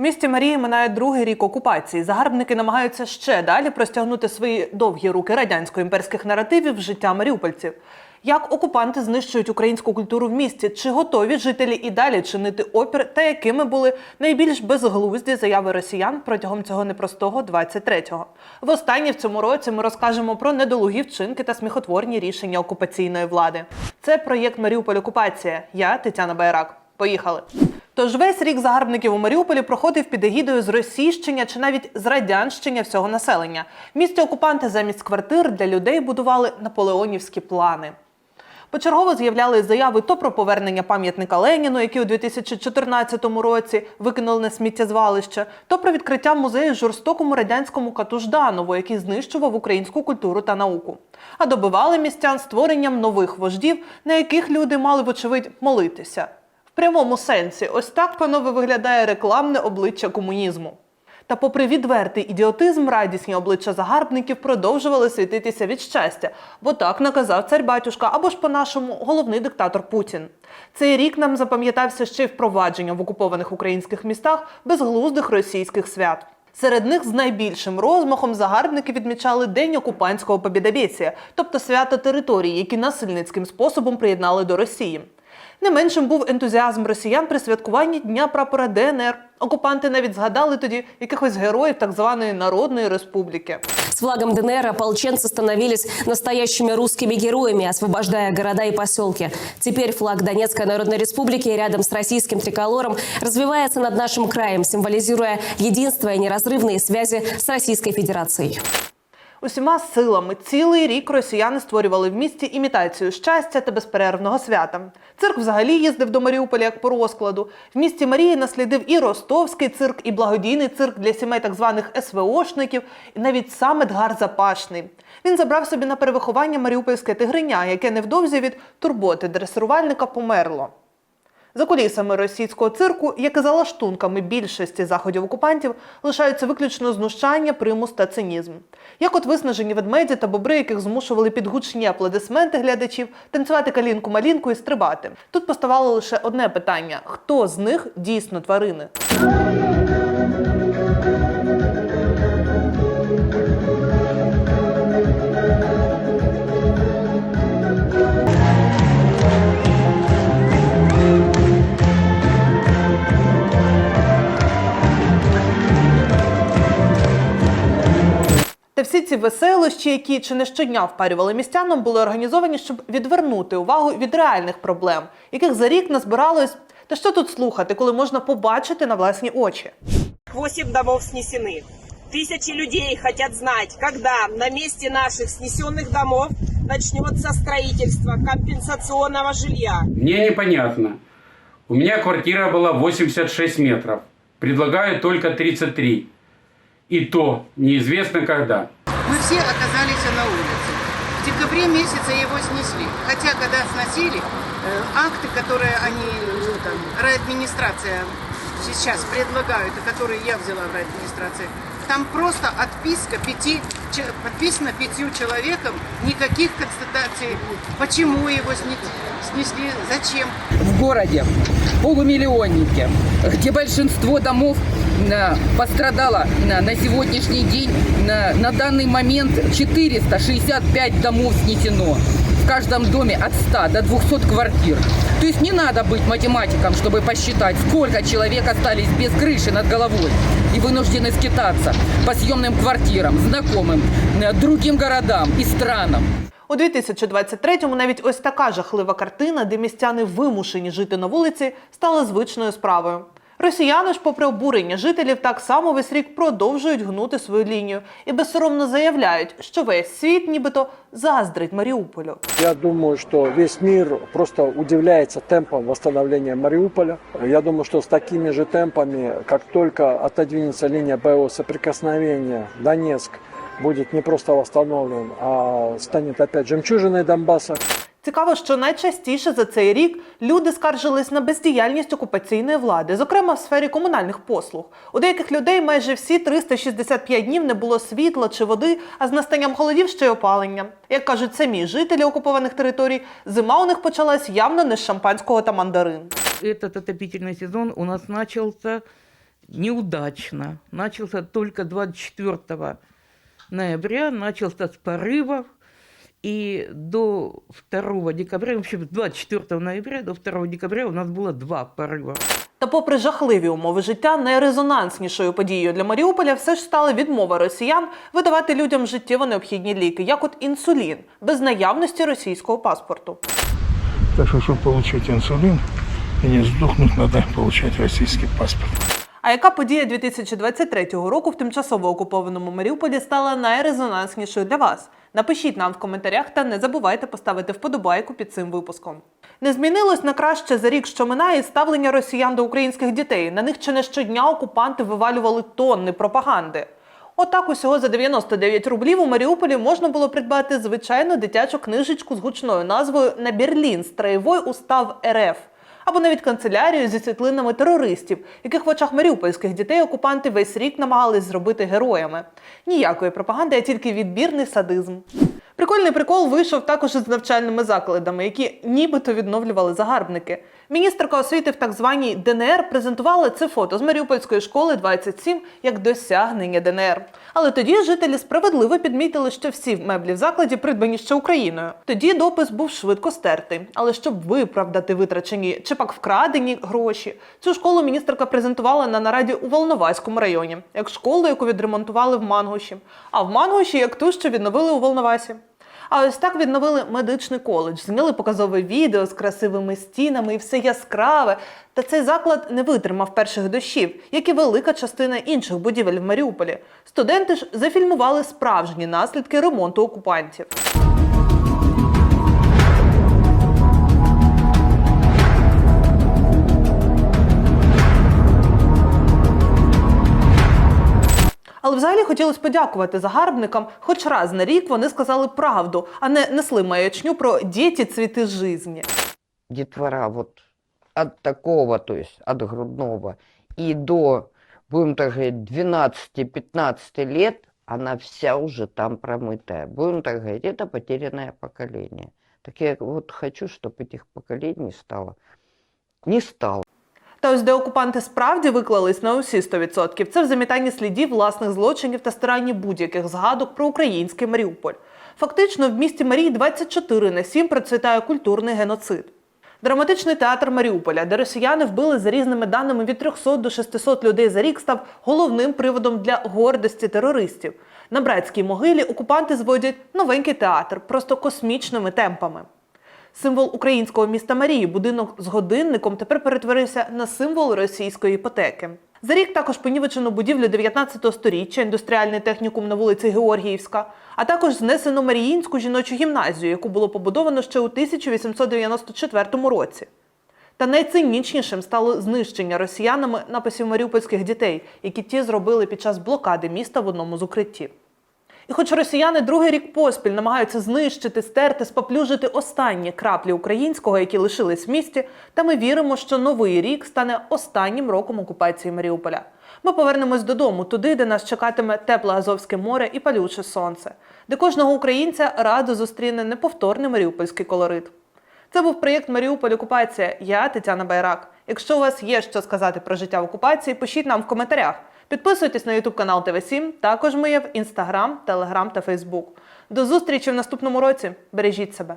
У місті Марії минає другий рік окупації. Загарбники намагаються ще далі простягнути свої довгі руки радянсько-імперських наративів в життя маріупольців. Як окупанти знищують українську культуру в місті? Чи готові жителі і далі чинити опір? Та якими були найбільш безглузді заяви росіян протягом цього непростого 23-го? Востаннє в цьому році ми розкажемо про недолугі вчинки та сміхотворні рішення окупаційної влади. Це проєкт Маріуполь Окупація. Я Тетяна Байрак. Поїхали. Тож весь рік загарбників у Маріуполі проходив під егідою зросійщення чи навіть зрадянщення всього населення. Місті окупанти замість квартир для людей будували наполеонівські плани. Почергово з'являлись заяви то про повернення пам'ятника Леніну, який у 2014 році викинули на сміттєзвалище, то про відкриття музею жорстокому радянському кату Жданову, який знищував українську культуру та науку. А добивали містян створенням нових вождів, на яких люди мали, вочевидь, молитися. Прямому сенсі, ось так, панове, виглядає рекламне обличчя комунізму. Та, попри відвертий ідіотизм, радісні обличчя загарбників продовжували світитися від щастя, бо так наказав цар батюшка або ж по-нашому головний диктатор Путін. Цей рік нам запам'ятався ще й впровадженням в окупованих українських містах безглуздих російських свят. Серед них з найбільшим розмахом загарбники відмічали День окупантського побєдобєсія, тобто свято території, які насильницьким способом приєднали до Росії. Не меншим був ентузіазм росіян при святкуванні Дня прапора ДНР. Окупанти навіть згадали тоді якихось героїв так званої Народної Республіки. С флагом ДНР ополченцы становились настоящими русскими героями, освобождая города и поселки. Теперь флаг Донецкой Народной Республики рядом с российским триколором развивается над нашим краем, символизируя единство и неразрывные связи с Российской Федерацией. Усіма силами цілий рік росіяни створювали в місті імітацію щастя та безперервного свята. Цирк взагалі їздив до Маріуполя як по розкладу. В місті Марії наслідив і ростовський цирк, і благодійний цирк для сімей так званих СВОшників, і навіть сам Едгар Запашний. Він забрав собі на перевиховання маріупольське тигриня, яке невдовзі від турботи дресирувальника померло. За кулісами російського цирку, як і за лаштунками більшості заходів окупантів, лишаються виключно знущання, примус та цинізм. Як от виснажені ведмеді та бобри, яких змушували під гучні аплодисменти глядачів танцювати калінку-малінку і стрибати. Тут поставало лише одне питання: хто з них дійсно тварини? Та всі ці веселощі, які чи не щодня впарювали містянам, були організовані, щоб відвернути увагу від реальних проблем, яких за рік назбиралось. Та що тут слухати, коли можна побачити на власні очі? Восемь домов снесены. Тысячи людей хотят знать, когда на месте наших снесенных домов начнется строительство компенсационного жилья. Мне непонятно. У меня квартира была 86 метров. Предлагаю только 33. И то неизвестно когда. Мы все оказались на улице. В декабре месяце его снесли. Хотя, когда сносили, э, акты, которые они, ну, там, райадминистрация сейчас предлагают, и которые я взяла в райадминистрации, там просто отписка пяти, подписано пятью человеком, никаких констатаций, почему его сне- снесли, зачем. в городе, полумиллионнике, где большинство домов э, пострадало на, на сегодняшний день. На, на данный момент 465 домов снесено. В каждом доме от 100 до 200 квартир. То есть не надо быть математиком, чтобы посчитать, сколько человек остались без крыши над головой и вынуждены скитаться по съемным квартирам, знакомым, э, другим городам и странам. У 2023-му навіть ось така жахлива картина, де містяни вимушені жити на вулиці, стала звичною справою. Росіяни ж, попри обурення жителів, так само весь рік продовжують гнути свою лінію і безсоромно заявляють, що весь світ нібито заздрить Маріуполю. Я думаю, что весь мир просто удивляется темпом восстановления Мариуполя. Я думаю, что с такими же темпами, как только отодвинется линия боевого соприкосновения, Донецк будет не просто восстановлен, а станет опять жемчужиной Донбасса. Цікаво, що найчастіше за цей рік люди скаржились на бездіяльність окупаційної влади, зокрема в сфері комунальних послуг. У деяких людей майже всі 365 днів не було світла чи води, а з настанням холодів ще й опалення. Як кажуть самі жителі окупованих територій, зима у них почалась явно не з шампанського та мандарин. этот отопительный сезон у нас начался неудачно. Начался только 24 ноября, начался с порывов. И до 2 декабря, вообще 24 ноября до 2 декабря у нас было два порыва. Та, попри жахливі умови життя, найрезонанснішою подією для Маріуполя все ж стала відмова росіян видавати людям життєво необхідні ліки, як от інсулін, без наявності російського паспорту. Так что, чтобы получить инсулин и не сдохнуть, надо получать российский паспорт. А яка подія 2023 року в тимчасово окупованому Маріуполі стала найрезонанснішою для вас? Напишіть нам в коментарях та не забувайте поставити вподобайку під цим випуском. Не змінилось на краще за рік, що минає ставлення росіян до українських дітей. На них чи не щодня окупанти вивалювали тонни пропаганди. Отак усього за 99 рублів у Маріуполі можна було придбати звичайну дитячу книжечку з гучною назвою На Берлін строєвой устав РФ або навіть канцелярію зі світлинами терористів, яких в очах маріупольських дітей окупанти весь рік намагались зробити героями. Ніякої пропаганди, а тільки відбірний садизм. Прикольний прикол вийшов також із навчальними закладами, які нібито відновлювали загарбники. Міністерка освіти в так званій ДНР презентувала це фото з Маріупольської школи 27 як досягнення ДНР. Але тоді жителі справедливо підмітили, що всі меблі в закладі придбані ще Україною. Тоді допис був швидко стертий. Але щоб виправдати витрачені чи пак вкрадені гроші, цю школу міністерка презентувала на нараді у Волноваському районі, як школу, яку відремонтували в Мангуші, а в Мангуші як ту, що відновили у Волновасі. А ось так відновили медичний коледж, зняли показове відео з красивими стінами і все яскраве. Та цей заклад не витримав перших дощів, як і велика частина інших будівель в Маріуполі. Студенти ж зафільмували справжні наслідки ремонту окупантів. Але взагалі хотілося подякувати загарбникам. Хоч раз на рік вони сказали правду, а не несли маячню про діти цвіти жизні. детвора вот от такого, то есть от грудного, и до, будем так говорить, 12-15 лет, она вся уже там промытая. Будем так говорить, это потерянное поколение. Так я вот хочу, чтобы этих поколений стало. Не стало. Та ось де окупанти справді виклались на усі 100%, це в замітанні слідів власних злочинів та старанні будь-яких згадок про український Маріуполь. Фактично, в місті Марії 24 на 7 процвітає культурний геноцид. Драматичний театр Маріуполя, де росіяни вбили за різними даними від 300 до 600 людей за рік, став головним приводом для гордості терористів. На братській могилі окупанти зводять новенький театр просто космічними темпами. Символ українського міста Марії, будинок з годинником, тепер перетворився на символ російської іпотеки. За рік також понівечено будівлю 19 століття, індустріальний технікум на вулиці Георгіївська, а також знесено Маріїнську жіночу гімназію, яку було побудовано ще у 1894 році. Та найцинічнішим стало знищення росіянами написів маріупольських дітей, які ті зробили під час блокади міста в одному з укриттів. І хоч росіяни другий рік поспіль намагаються знищити, стерти, споплюжити останні краплі українського, які лишились в місті, та ми віримо, що новий рік стане останнім роком окупації Маріуполя. Ми повернемось додому, туди, де нас чекатиме тепле Азовське море і палюче сонце, де кожного українця радо зустріне неповторний маріупольський колорит. Це був проєкт Маріуполь Окупація. Я Тетяна Байрак. Якщо у вас є що сказати про життя в окупації, пишіть нам в коментарях. Підписуйтесь на YouTube канал ТВ7. Також ми є в Instagram, Telegram та Facebook. До зустрічі в наступному році. Бережіть себе.